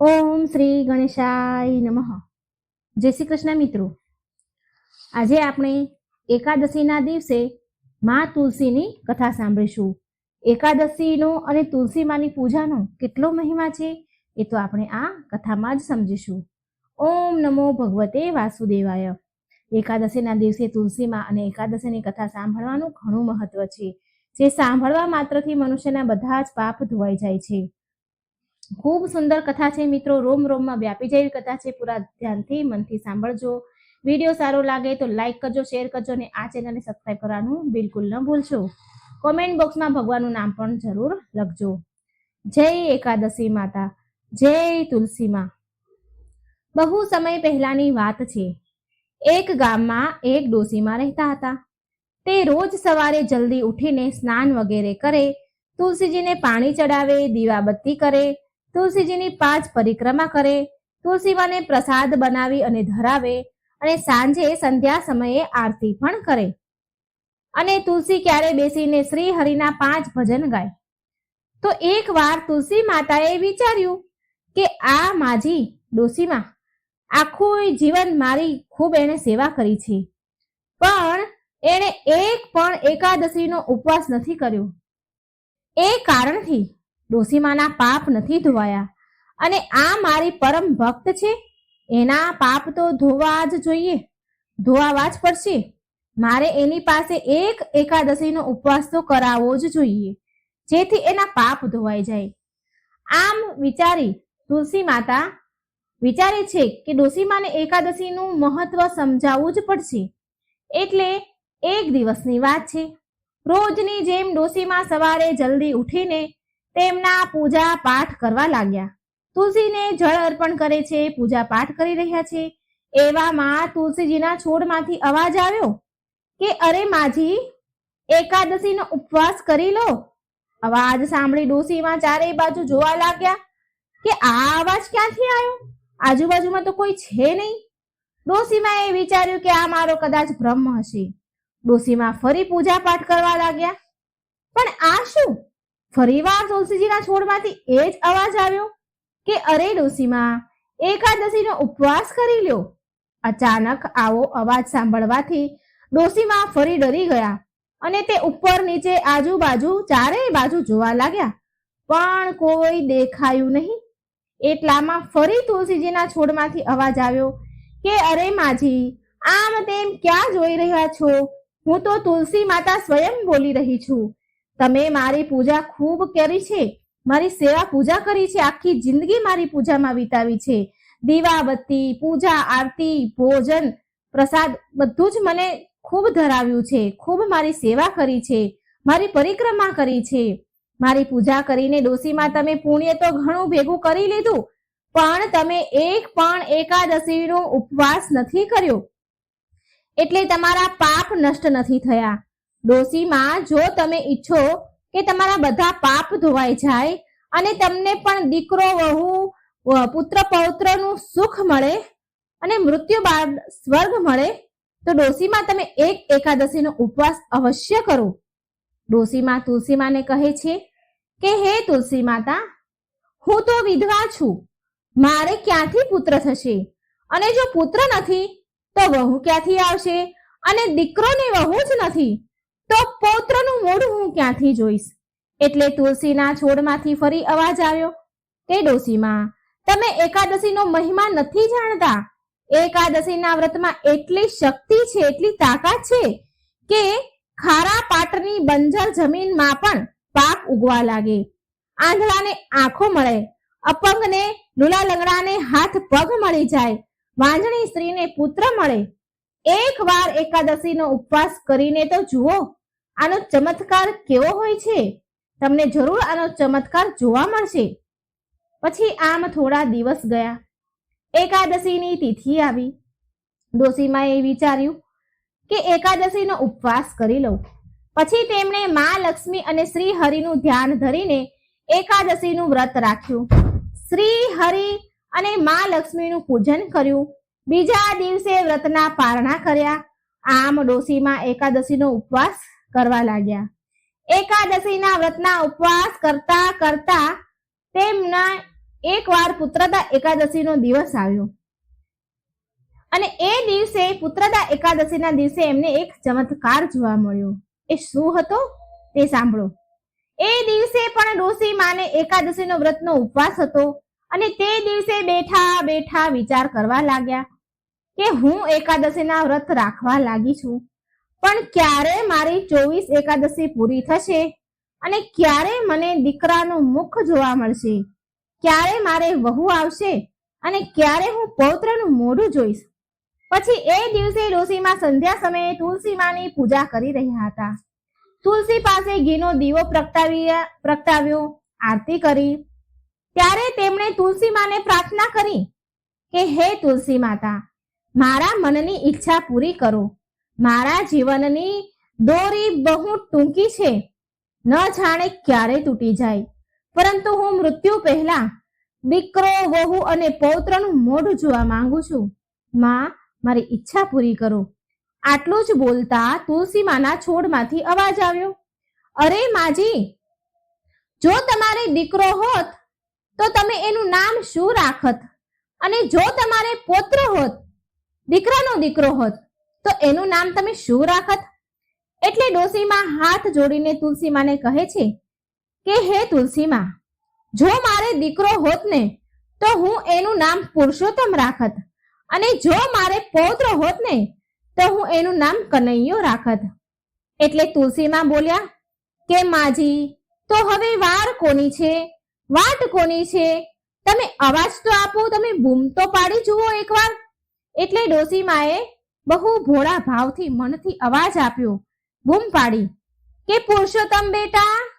ઓમ શ્રી ગણેશાય નમઃ. જય શ્રી કૃષ્ણ મિત્રો. આજે આપણે એકાદશીના દિવસે મા તુલસીની કથા સાંભળીશું. એકાદશીનો અને તુલસી માની પૂજાનો કેટલો મહિમા છે એ તો આપણે આ કથામાં જ સમજીશું. ઓમ નમો ભગવતે વાસુદેવાય. એકાદશીના દિવસે તુલસીમાં અને એકાદશીની કથા સાંભળવાનું ઘણું મહત્વ છે. જે સાંભળવા માત્રથી મનુષ્યના બધા જ પાપ ધોવાઈ જાય છે. ખૂબ સુંદર કથા છે મિત્રો. રોમ રોમમાં વ્યાપી જેવી કથા છે. પૂરા ધ્યાનથી મનથી સાંભળજો. વીડિયો સારો લાગે તો લાઈક કરજો, શેર કરજો અને આ ચેનલને સબસ્ક્રાઈબ કરવાનું બિલકુલ ન ભૂલશો. કોમેન્ટ બોક્સમાં ભગવાનનું નામ પણ જરૂર લખજો. જય એકાદશી માતા. જય તુલસી માં. બહુ સમય પહેલાની વાત છે. એક ગામમાં એક ડોસીમાં રહેતા હતા. તે રોજ સવારે જલ્દી ઉઠીને સ્નાન વગેરે કરે, તુલસીજીને પાણી ચડાવે, દીવાબત્તી કરે તુલસીજીની પાંચ પરિક્રમા કરે, તુલસીમાને પ્રસાદ બનાવી અને ધરાવે અને સાંજે સંધ્યા સમયે આરતી પણ કરે. અને તુલસી ક્યારે બેસીને શ્રી હરિના પાંચ ભજન ગાય? તો એક વાર તુલસી માતાએ વિચાર્યું કે આ માજી ડોસીમાં આખું જીવન મારી ખૂબ એણે સેવા કરી છે. પણ એણે એક પણ એકાદશીનો ઉપવાસ નથી કર્યો. એ કારણથી ડોસીમાના પાપ નથી ધોવાયા. અને આ મારી પરમ ભક્ત છે? એના પાપ તો ધોવા જ જોઈએ. ધોવાવા જ પડશે. મારે એની પાસે એક એકાદશીનો ઉપવાસ તો કરાવવો જ જોઈએ. જેથી એના પાપ ધોવાઈ જાય. આમ વિચારી તુલસી માતા વિચારે છે કે ડોસીમાને એકાદશીનું મહત્વ સમજાવવું જ પડશે. એટલે એક દિવસની વાત છે. રોજની જેમ ડોસીમાં સવારે જલ્દી ઉઠીને તેમના પૂજા પાઠ કરવા લાગ્યા. તુલસીને જળ અર્પણ કરે છે પૂજા પાઠ કરી રહ્યા છે. એવામાં તુલસીજીના છોડમાંથી અવાજ આવ્યો કે, અરે માજી, એકાદશીનો ઉપવાસ કરી લો. અવાજ સાંભળી ડોસીમાં ચારેય બાજુ જોવા લાગ્યા કે, આ અવાજ ક્યાંથી આવ્યો? આજુબાજુમાં તો કોઈ છે નહીં. ડોસીમાં એ વિચાર્યું કે, આ મારો કદાચ ભ્રમ હશે. ડોસીમાં ફરી પૂજા પાઠ કરવા લાગ્યા. પણ આ શું? ફરીવાર તુલસીજીના છોડમાંથી એ જ અવાજ આવ્યો કે, અરે ડોસીમાં, એકાદશીનો ઉપવાસ કરી લ્યો. અચાનક આવો અવાજ સાંભળવાથી ડોસીમાં ફરી ડરી ગયા અને તે ઉપર નીચે આજુબાજુ ચારેય બાજુ જોવા લાગ્યા. પણ કોઈ દેખાયું નહીં. એટલામાં ફરી તુલસીજીના છોડમાંથી અવાજ આવ્યો કે, અરે માજી, આમ તેમ ક્યાં જોઈ રહ્યા છો? હું તો તુલસી માતા સ્વયં બોલી રહી છું. તમે મારી પૂજા ખૂબ કરી છે. મારી સેવા પૂજા કરી છે. આખી જિંદગી મારી પૂજામાં વિતાવી છે. દીવાબત્તી, પૂજા, આરતી, ભોજન, પ્રસાદ બધું જ મને ખૂબ ધરાવ્યું છે. ખૂબ મારી સેવા કરી છે. મારી પરિક્રમા કરી છે. મારી પૂજા કરીને ડોસીમાં તમે પુણ્ય તો ઘણું ભેગું કરી લીધું, પણ તમે એક પણ એકાદશીનો ઉપવાસ નથી કર્યો. એટલે તમારા પાપ નષ્ટ નથી થયા. ડોસીમાં જો તમે ઈચ્છો કે તમારા બધા પાપ ધોવાઈ જાય અને તમને પણ દીકરો, વહુ પુત્ર, પૌત્રનું સુખ મળે અને મૃત્યુ બાદ સ્વર્ગ મળે, તો ડોસીમાં તમે એક એકાદશીનો ઉપવાસ અવશ્ય કરો. ડોસીમાં તુલસીમાને કહે છે કે, હે તુલસી માતા, હું તો વિધવા છું. મારે ક્યાંથી પુત્ર થશે? અને જો પુત્ર નથી, તો વહુ ક્યાંથી આવશે? અને દીકરોની વહુ જ નથી. તો પૌત્રનું મોઢું હું ક્યાંથી જોઈશ? એટલે તુલસીના છોડમાંથી ફરી અવાજ આવ્યો કે ડોસીમાં, તમે એકાદશીનો મહિમા નથી જાણતા? એકાદશીના વ્રતમાં એટલી શક્તિ છે, એટલી તાકાત છે કે ખારા પાટની બંજર જમીનમાં પણ પાક ઉગવા લાગે. આંધળાને આંખો મળે, અપંગને લુલા લંગડાને હાથ પગ મળી જાય, વાંજણી સ્ત્રીને પુત્ર મળે. એક વાર એકાદશીનો ઉપવાસ કરીને તો જુઓ આનો ચમત્કાર કેવો હોય છે? તમને જરૂર આનો ચમત્કાર જોવા મળશે. પછી આમ થોડા દિવસ ગયા. એકાદશીની તિથિ આવી. ડોસીમાએ વિચાર્યું કે એકાદશીનો ઉપવાસ કરી લઉં. પછી તેમણે મા લક્ષ્મી અને શ્રી હરિનું ધ્યાન ધરીને એકાદશીનું વ્રત રાખ્યું. શ્રી હરિ અને મા લક્ષ્મીનું પૂજન કર્યું. બીજા દિવસે વ્રતના પારણા કર્યા. આમ ડોસીમાં એકાદશીનો ઉપવાસ કરવા લાગ્યા. એકાદશીના વ્રતના ઉપવાસ કરતા કરતા તેમના એકવાર પુત્રદા એકાદશીનો દિવસ આવ્યો. અને એ દિવસે પુત્રદા એકાદશીના દિવસે એમને એક ચમત્કાર જોવા મળ્યો. એ શું હતો? તે સાંભળો. એ દિવસે પણ ડોસી માને એકાદશીનો વ્રતનો ઉપવાસ હતો અને તે દિવસે બેઠા બેઠા વિચાર કરવા લાગ્યા કે હું એકાદશીના વ્રત રાખવા લાગી છું. પણ ક્યારે મારી ચોવીસ એકાદશી પૂરી થશે? અને ક્યારે મને દીકરાનું મુખ જોવા મળશે? ક્યારે મારે વહુ આવશે? અને ક્યારે હું પૌત્રનું મોઢું જોઈશ? પછી એ દિવસે ડોસીમાં સંધ્યા સમયે તુલસી માની પૂજા કરી રહ્યા હતા. તુલસી પાસે ઘીનો દીવો પ્રગટાવી પ્રગટાવ્યો, આરતી કરી. ત્યારે તેમણે તુલસી માને પ્રાર્થના કરી કે, હે તુલસી માતા મારા મનની ઈચ્છા પૂરી કરો. મારા જીવનની દોરી બહુ ટૂંકી છે. ન જાણે ક્યારે તૂટી જાય. પરંતુ હું મૃત્યુ પહેલા દીકરો, વહુ અને પૌત્રનું મોઢું જોવા માંગુ છું. માં, મારી ઈચ્છા પૂરી કરો. આટલું જ બોલતા તુલસીમાના છોડમાંથી અવાજ આવ્યો. અરે માજી, જો તમારે દીકરો હોત, તો તમે એનું નામ શું રાખત? અને જો તમારે પૌત્ર હોત, દીકરાનો દીકરો હોત તો એનું નામ તમે શું રાખત? એટલે ડોસીમાં હાથ જોડીને તુલસીમાને કહે છે કે, હે તુલસીમાં, જો મારે દીકરો હોત ને, તો હું એનું નામ પુરુષોત્તમ રાખત. અને જો મારે પૌત્ર હોત ને, તો હું એનું નામ કનૈયો રાખત. એટલે તુલસીમાં બોલ્યા, કે માજી, તો હવે વાર કોની છે? વાટ કોની છે? તમે અવાજ તો આપો, તમે બૂમ તો પાડી જુઓ એકવાર. એટલે ડોસીમાએ બહુ ભોળા ભાવથી મનથી અવાજ આપ્યો. બૂમ પાડી. કે પુરુષોત્તમ બેટા?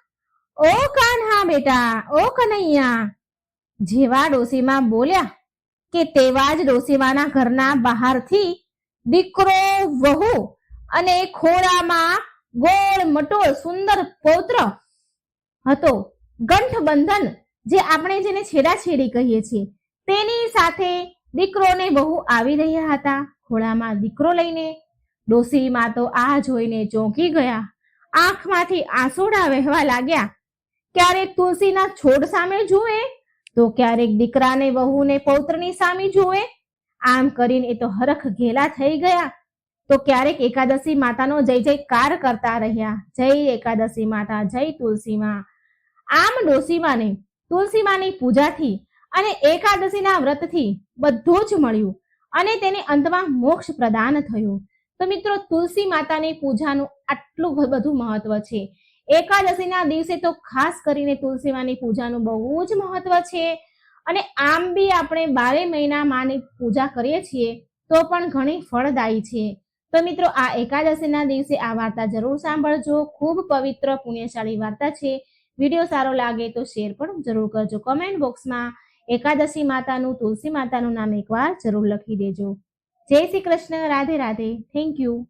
ઓ કાન્હા બેટા, ઓ કનૈયા. જેવા ડોસીમાં બોલ્યા કે તેવા જ ડોસીમાના ઘરના બહારથી દીકરો, વહુ અને ખોળામાં ગોળ મટોળ સુંદર પૌત્ર હતો. ગંઠબંધન, જે આપણે જેને છેડાછેડી કહીએ છીએ, તેની સાથે દીકરો ને વહુ આવી રહ્યા હતા. ખોળામાં દીકરો લઈને ડોસીમાં તો આ જોઈને ચોંકી ગયા. આંખમાંથી આંસુડા વહેવા લાગ્યા. ક્યારેક તુલસીના છોડ સામે જુએ, તો ક્યારેક દીકરાને વહુને પૌત્રની સામે જુએ. આમ કરીને એ તો હરખ ઘેલા થઈ ગયા. તો ક્યારેક એકાદશી માતાનો જય જયકાર કરતા રહ્યા. જય એકાદશી માતા, જય તુલસીમાં આમ ડોસીમાને તુલસીમાની પૂજાથી અને એકાદશીના વ્રતથી બધું જ મળ્યું. અને તેને અંતમાં મોક્ષ પ્રદાન થયું. તો મિત્રો, તુલસી માતાની પૂજાનું આટલું બધું મહત્વ છે. એકાદશીના દિવસે તો ખાસ કરીને તુલસી માની પૂજાનું બહુ જ મહત્વ છે. અને આમ બી આપણે બારે મહિના માની પૂજા કરીએ છીએ, તો પણ ઘણી ફળદાયી છે. તો મિત્રો, આ એકાદશીના દિવસે આ વાર્તા જરૂર સાંભળજો. ખૂબ પવિત્ર પુણ્યશાળી વાર્તા છે. વીડિયો સારો લાગે તો શેર પણ જરૂર કરજો. કમેન્ટ બોક્સમાં એકાદશી માતાનું, તુલસી માતાનું નામ એકવાર જરૂર લખી દેજો. જય શ્રી કૃષ્ણ, રાધે રાધે. Thank you